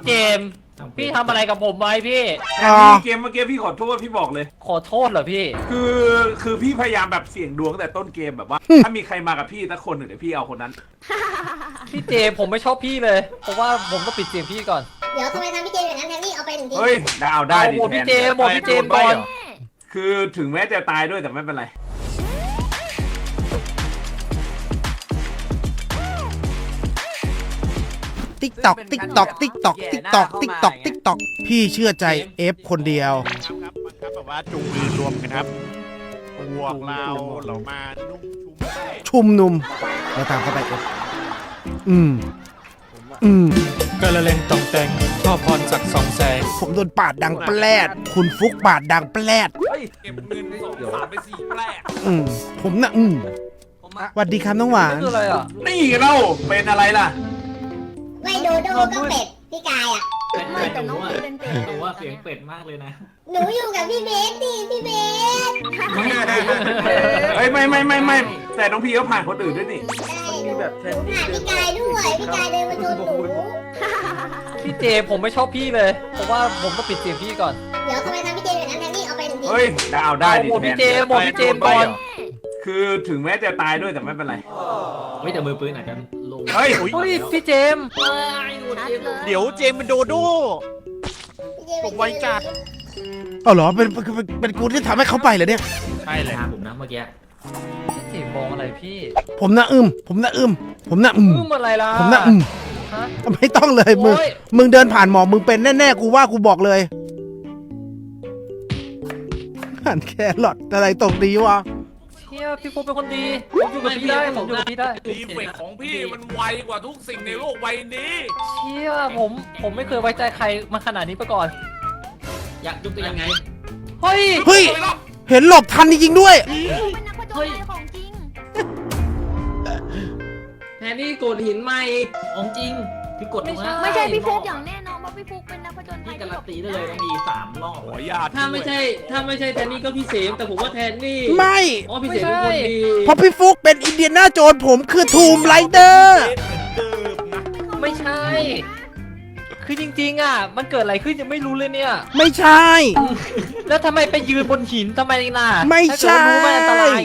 พี่เจมส์พี่ทำอะไรกับผมไว้พี่ แต่อ๋อพี่เกมเมื่อกี้พี่ขอโทษพี่บอกเลย ขอโทษเหรอพี่ คือคือพี่พยายามแบบเสี่ยงดวงตั้งแต่ต้นเกมแบบว่า ถ้ามีใครมากับพี่สักคนหนึ่งเดี๋ยวพี่เอาคนนั้น พี่เจมส์ผมไม่ชอบพี่เลย เพราะว่าผมต้องปิดเสียงพี่ก่อน เดี๋ยวทำไมทำพี่เจมส์อย่างนั้นแทนนี่เอาไปหนึ่งที เฮ้ยได้เอาได้ดิเอาหมดแทนพี่เจมส์หมดพี่เจมส์ก่อน คือถึงแม้จะตายด้วยแต่ไม่เป็นไร ติ๊กตอกติ๊กตอกติ๊กตอกติ๊กตอกติ๊กตอกติ๊กตอกพี่เชื่อใจเอฟคนเดียว ครับครับมันครับแบบว่าจูงมือรวมกันครับพวกเราเรามานุ่มชุมแป้งชุมนุมเราตามเข้าไปเอฟอืมอืมกระเลงตองแตงพ่อพรศักดิ์สองแสงผมโดนปาดดังแปลด คุณฟุกปาดดังแปลดเก็บเงินสองสามไปสี่แปลกอืมผมนะอืมสวัสดีครับน้องหวาน นี่คืออะไรอะนี่เล่าเป็นอะไรล่ะ ไม่โดโดก็เป็ดพี่กายอะ ไม่แต่น้องเป็นเป็ดแต่ว่าเสียงเป็ดมากเลยนะหนูอยู่กับพี่เบสดิพี่เบสเฮ้ยไม่ไม่ไม่ไม่แต่น้องพี่เขาผ่านคนอื่นด้วยนี่ได้หนูหนูผ่านพี่กายด้วยพี่กายเดินมาชนหนูพี่เจมส์ผมไม่ชอบพี่เลย เพราะว่าผมต้องปิดเสียงพี่ก่อน เดี๋ยวทำไมทำพี่เจมส์อย่างนั้นแทนนี่เอาไปหนึ่งทีเฮ้ยได้เอาได้เอาดิหมดแทพี่นเจมส์หมดพี่เจมส์ก่อนคือถึงแม้จะตายด้วยแต่ไม่เป็นไรเฮ้ยแต่มือปืนอาจจะลง เฮ้ยเฮ้ยพี่เจมส์เฮ้ยดูเจมส์เดี๋ยวเจมส์เป็นโดโด้พี่เจมส์ผมไว้จัด เอาเหรอเป็นเป็นเป็นเป็นกูที่ทำให้เขาไปเหรอเนี่ย ใช่เลยทางผมนะเมื่อกี้พี่เจมส์มองอะไรพี่ผมนะอึมผมนะอึมผมนะอึมอึ้มอะไรล่ะผมนะอึมฮะ ไม่ต้องเลยมึงโอ้ยมึงเดินผ่านหมอกมึงเป็นแน่ๆกูว่ากูบอกเลยหันแครอทอะไรตกดีวะ เฮียพี่ฟุกเป็นคนดีผมอยู่กับพี่ได้ผมอยู่กับพี่ได้ดีเฟกของพี่มันไวกว่าทุกสิ่งในโลกใบนี้เฮียผมผมไม่เคยไว้ใจใครมาขนาดนี้มาก่อน อยากยกตัวอย่างไง เฮ้ยเฮ้ย เห็นหลบทันจริงๆด้วย เป็นนักผจญภัยของจริง แทนนี่กดหินใหม่ของจริง พี่กดตรงนั้นไม่ใช่พี่ฟุกอย่างแน่นอนว่าพี่ฟุกเป็นนักผจญภัพี่ยการันตีได้เลยต้องมีสามรอบขออนุญาตถ้าไม่ใช่ ถ้าไม่ใช่แทนนี่ก็พี่เสมแต่ผมว่าแทนนี่ไม่ อ๋อพี่เสมเป็นคนดีเพราะพี่ฟุกเป็นอินเดียนาโจนผมคือทูมไรเดอร์เดิมนะไม่ใช่ คือจริงๆอะ มันเกิดอะไรขึ้นยังไม่รู้เลยเนี่ย ไม่ใช่ แล้วทำไมไปยืนบนหินทำไมล่ะไม่ถ้าใช่เกิดรู้ว่าอันตราย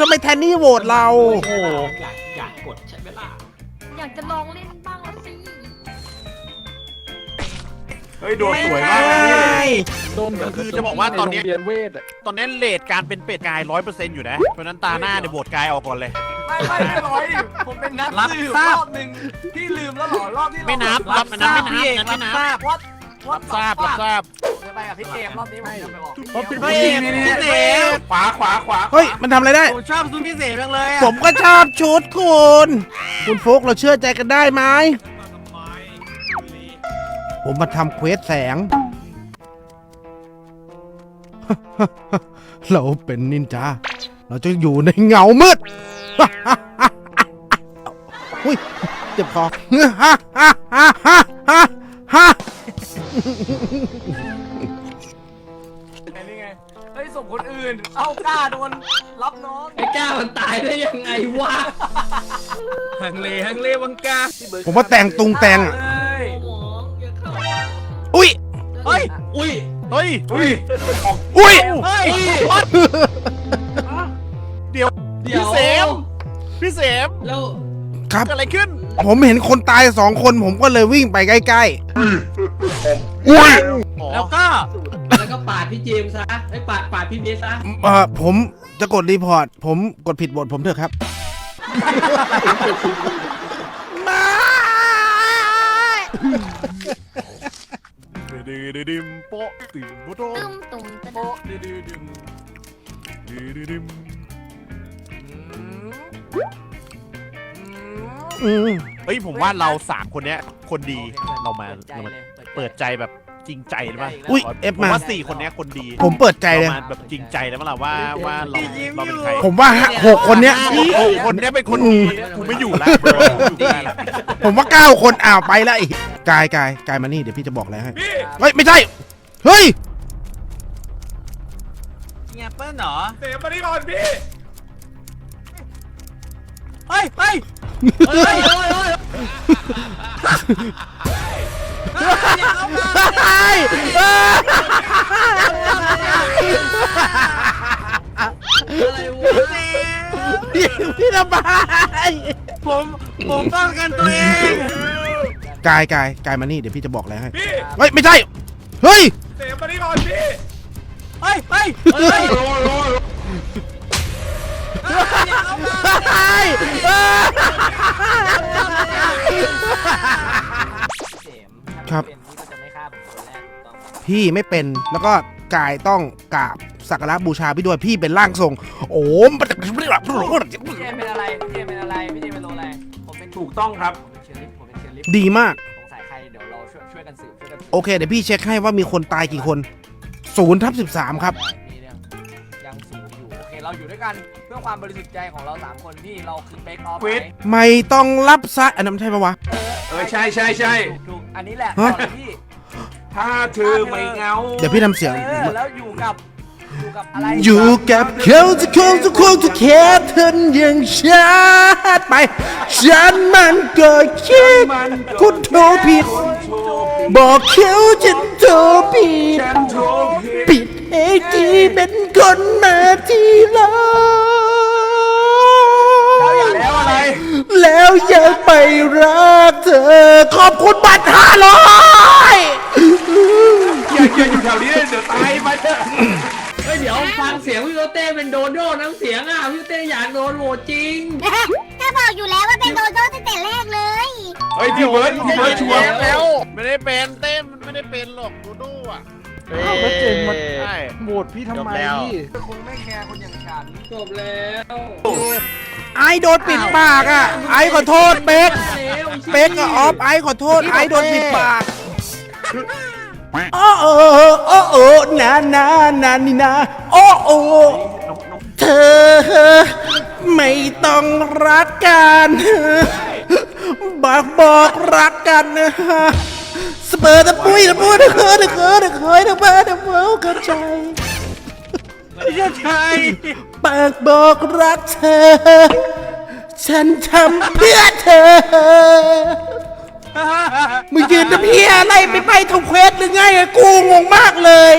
ทำไมแทนนี่โหวตเรา โอ้โห อยากอยากกดใช่ไหมล่ะอยากจะลองเล่น เฮ้ยโดดสวยมากนะนี่ คือจะบอกว่าตอนเนี้ยตอนนี้เลทการเป็นเป็ดกายร้อยเปอร์เซ็นต์อยู่นะ เพราะฉะนั้นตาหน้าเนี่ยโหวตกายออกก่อนเลย ไม่ไม่ไม่ร้อยผมเป็นนักรับสืบทราบรอบหนึ่งพี่ลืมแล้วเหรอรอบที่เราไม่นับรับอันนั้นไม่นับอันนั้นไม่นับวัดวัดทราบรับทราบจะไปกับพี่เกมรอบนี้ผมจะไปบอกเฮ้ยพี่เสมขวาขวาขวาเฮ้ย มันทำอะไรได้ ผมชอบซุนพี่เสมจังเลยผมก็ชอบชุดคุณ คุณฟุกเราเชื่อใจกันได้ไหม ผมมาทำเควสแสง เราเป็นนินจา เราจะอยู่ในเงามืดอุ้ยเจ็บคอนี่ไงเฮ้ยส่งคนอื่น เอากล้าโดนรับน้องไอ้ก้ามันตายได้ยังไงวะ ฮังเลฮังเลวังกา ผมว่าแต่งตุงแต่งอะ เฮ้ย อุ้ย เฮ้ย อุ้ย อุ้ยเฮ้ย เดี๋ยว เดี๋ยว พี่เสม พี่เสมแล้วครับ เกิดอะไรขึ้น ผมเห็นคนตายสองคนผมก็เลยวิ่งไปใกล้ๆอุ้ยแล้วก็ แล้วก็ปาดพี่เจมส์ซะไอ้ยปาดปาดพี่เบสซะเอ่อผมจะกดรีพอร์ต ผมกดผิดบทผมเถอะครับ ดื้อดื้อดึมโป๊ะตื่นโป๊ะโตตึมตุ่มตะดโป๊ะดื้อดื้อดึมดื้อดื้อดึมอืมเฮ้ยผมว่าเราสามคนเนี้ยคนดีเรามาเรามาเปิดใจแบบจริงใจได้ป่ะอุ้ยเอฟผมมา ว่าสี่คนเนี้ยคนดีผมเปิดใจเลยรามาแบบจริงใจได้ป่ะล่ะว่าว่าเราเราเป็นใครผมว่าห้าหกคนเนี้ยหกคนเนี้ยเป็นคนดีกูไม่อยู่แล้วกูอยู่ได้ละ ผมว่าเก้าคนอ้าวไปแล้วอีก กายกายกายมานี่เดี๋ยวพี่จะบอกอะไรให้เฮ้ยไม่ใช่เฮ้ยเงียบเปิ้ลเหรอเสียมานี่ก่อนพี่เฮ้ยเฮ้ยเฮ้ยเฮ้ยเฮ้ยอะไรวะพี่พี่ทำไมผมผมป้องกันตัวเอง กายกายกายมานี่เดี๋ยวพี่จะบอกอะไรให้พี่เฮ้ยไม่ใช่เฮ้ยเสียมานี่ก่อนพี่เฮ้ยเฮ้ยเฮ้ยโลโลโลครับเป็นพี่ก็จะไม่ฆ่าผมคนแรกถูกต้องพี่ไม่เป็นแล้วก็กายต้องกราบสักการะบูชาพี่ด้วยพี่เป็นร่างทรง โอ้มพี่เจมเป็นอะไรพี่เจมเป็นอะไรพี่เจมเป็นโลอะไรผมเป็นถูกต้องครับ ผมเป็นเชอร์ลิฟผมเป็นเชอร์ลิฟดีมาก สงสัยใครเดี๋ยวเราช่วยช่วยกันสืบช่วยกันสืบโอเคเดี๋ยวพี่เช็คให้ว่ามีคนตายกี่คนศูนย์ทับสิบสามครับมีเรื่องยังสูงอยู่โอเคเราอยู่ด้วยกันเพื่อความบริสุทธิ์ใจของเราสามคนพี่เราคือเบคออฟเวทไม่ต้องรับซะอันนั้นใช่ปะวะ เออใช่ใช่ใช่ ถูกอันนี้แหละฮะ ก่อนเลยพี่ถ้าเธอไม่เหงา เดี๋ยวพี่ทำเสียง เออแล้วอยู่กับอยู่ กับอะไรอยู่กับเขาทุกคนทุกคนทุกแค่เธออย่างฉันไป ฉันมันก็คิดมันก็คุณโทรผิดคนโทรผิด บอกเขาฉันโทรผิดฉันโทรผิดปิดเองที่เป็นคนมาทีหลังแล้วอะไรแล้วยังไปรักเธอ ขอบคุณบัตรห้าร้อย อย่าอย่าอยู่แถวนี้เลยเดี๋ยวตายไปเถอะ เฮ้ยเดี๋ยวฟังเสียงพี่โรเต้เป็นโดโด้น้ำเสียงอะพี่โรเต้อยากโดนโหวตจริงถ้าบอกอยู่แล้วว่าเป็นโดโด้ตั้งแต่แรกเลย เฮ้ยพี่เบิร์ดพี่เบิร์ดชัวร์แล้ว ไม่ได้เป็นเต้มมันไม่ได้เป็นหรอกดูดูอะอ้าวแล้วเจมส์มัน ใช่โหวตพี่ทำไมจบแล้วคงไม่แคร์คนอย่างฉันจบแล้วไอโดนปิดปากอะ ไอขอโทษเป๊ก เป๊กกับออฟไอขอโทษไอโดนปิดปาก โอ้โอ้โอ้โอ้นานานานี่นาโอ้โอ้เธอ ไม่ต้องรักกันบอกบอกรักกันนะฮะสเปอร์ตะปุ้ยตะปุ้ยตะเคยตะเคยตะเคยตะเบอร์ตะเบอร์กันใจใช่ปากบอกรักเธอ ฉันทำเพื่อเธอ มึงยืนทำเพี้ยอะไรไม่ไปทำเควสหรือไงอะกูงงมากเลย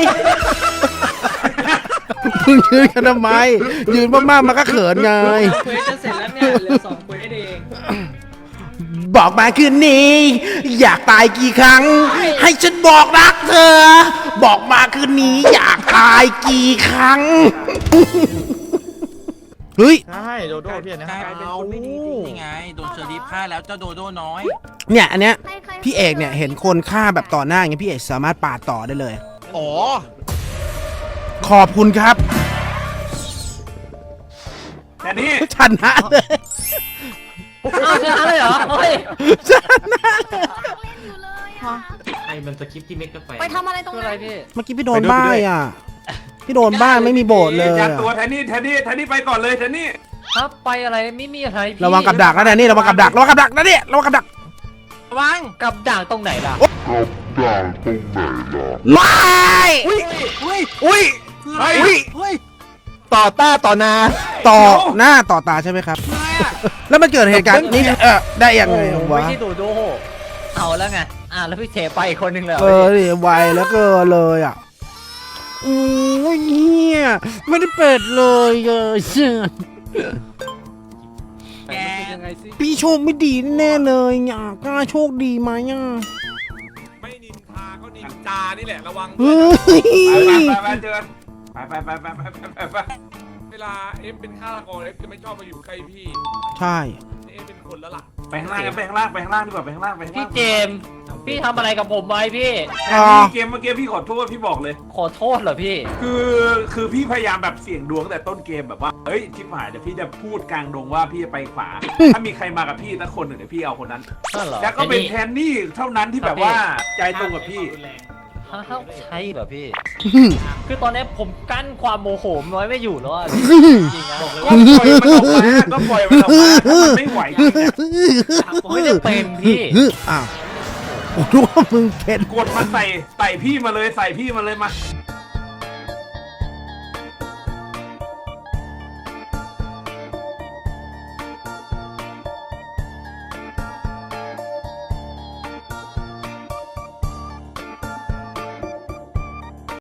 มึงยืนกันทำไม ยืนมากๆมันก็เขินไง เควสจะเสร็จแล้วเนี่ยเหลือสองเควสเองบอกมาคืนนี้ อยากตายกี่ครั้ง ให้ฉันบอกรักเธอ บอกมาคืนนี้ อยากตายกี่ครั้ง เฮ้ย ใช่โดโด้พี่นะกลายเป็นคนไม่ดีจริงๆไงโดนเชอร์ลิฟฆ่าแล้วเจ้าโดโด้น้อย เนี่ยอันเนี้ยใครใครพี่เอกเนี่ยเห็นคนฆ่าแบบต่อหน้าอย่างเงี้ยพี่เอกสามารถปาดต่อได้เลย อ๋อ ขอบคุณครับแต่นี่ชนะเลยอ้าวชนะเลยเหรอเฮ้ยชนะเลยเล่นอยู่เลยอะใครมันสคริปต์ที่เมกกาแฟไปทำอะไรตรงคือนั้อะไรนพี่ เมื่อกี้พี่โดนบ้ายอะ พี่โดนบ้ายไม่มีโบสเลยยัอะดตัวแทนนี่แทนนี่แทนนี่ไปก่อนเลยแทนนี่ครับไปอะไรไม่มีอะไรพี่ระวังกับดักนะเนี่ยนี่ระวังกับดักระวังกับดักนะเนี่ยระวังกับดักระวังกับดักตรงไหนล่ะว้ายอุ้ยอุ้ยอุ้ยเฮ้ยอุ้ยต่อต้าต่อนาต่อหน้าต่อตาใช่ไหมครับ แล้วมันเกิดเหตุการณ์นี้เออได้ยังไงโอ้วะไม่ใช่โดโด้เอาแล้วไงอะแล้วพี่เทไปอีกคนนึงเลยหรเออดิไวแล้วเกินเลยอะโอ้ยเฮียไม่ได้เปิดเลยเออเชื่อแกยังไงสิพี่โชคไม่ดีแน่เลยอะกล้าโชคดีไหมอะไม่นินทาก็นินจานี่แหละระวังเฮ้ย ไปไปไปไปเจอกันไปไปไปไปไปไปไปเว ลาเอฟเป็นฆาตกรเอฟจะไม่ชอบมาอยู่ใกล้พี่ใช่เอฟเป็นคนแล้วล่ะไปข้างล่างกันไปข้างล่างไปข้างล่างดีกว่าไปข้างล่างไปข้างพี่ล่างเจมส์พี่ทำอะไรกับผมไว้พี่แทนนี่เกมเมื่อกี้พี่ขอโทษพี่บอกเลย ขอโทษเหรอพี่ คือคือพี่พยายามแบบเสี่ยงดวงตั้งแต่ต้นเกมแบบว่าเฮ้ยชิบหายเดี๋ยวพี่จะพูดกลางดงว่าพี่จะไปขวา ถ้ามีใครมากับพี่สักคนหนึ่งเดี๋ยวพี่เอาคนนั้น นั่นเหรอแล้วก็เป็นแทนนี่เท่านั้นที่แบบว่าใจตรงกับพี่ ฮะใช่เหรอพี่ คือตอนนี้ผมกั้นความโมโหน้อยไม่อยู่แล้วอะจริงๆนะก็ปล่อยมันออกมาก็ปล่อยมันออกมาถ้ามันไม่ไหวจริงอะผมไม่ได้เป็นพี่ อ้าวผมรู้ว่ามึงเป็น กดมาใส่ใส่พี่มาเลยใส่พี่มาเลยมา